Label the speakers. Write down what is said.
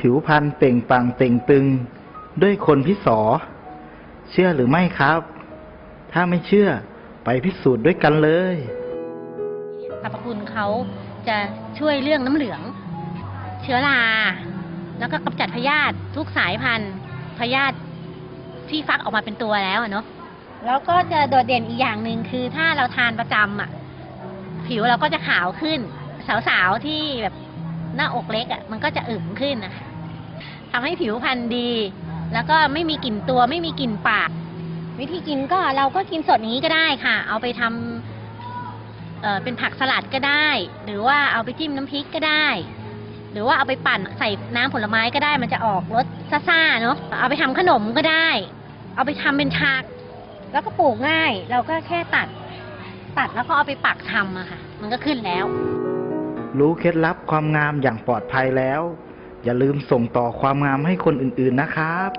Speaker 1: ผิวพรรณเปล่งปังเต่งตึง ด้วยคนพิสอ เชื่อหรือไม่ครับ ถ้าไม่เชื่อไปพิสูจน์ด้วยกันเลย
Speaker 2: สรรพคุณเขาจะช่วยเรื่องน้ำเหลือง เชื้อรา แล้วก็กำจัดพยาธิทุกสายพันธุ์พยาธิที่ฟักออกมาเป็นตัวแล้วอะเนาะแล้วก็จะโดดเด่นอีกอย่างหนึ่งคือถ้าเราทานประจำอะ ผิวเราก็จะขาวขึ้น สาวๆที่แบบ หน้าอกเล็กอะ มันก็จะอึมขึ้นนะคะทำให้ผิวพรรณดี แล้วก็ไม่มีกลิ่นตัวไม่มีกลิ่นปาก วิธีกินก็เราก็กินสดงนี้ก็ได้ค่ะ เอาไปทำเอ่อเป็นผักสลัดก็ได้ หรือว่าเอาไปจิ้มน้ำพริกก็ได้ หรือว่าเอาไปปั่นใส่น้ำผลไม้ก็ได้ มันจะออกรสซ่าๆเนาะเอาไปทำขนมก็ได้ เอาไปทำเป็นชากแล้วก็ปลูกง่าย เราก็แค่ตัด ตัดแล้วก็เอาไปปักทำอะค่ะ มันก็ขึ้นแล้ว
Speaker 1: รู้เคล็ดลับความงามอย่างปลอดภัยแล้ว อย่าลืมส่งต่อความงามให้คนอื่นๆนะครับ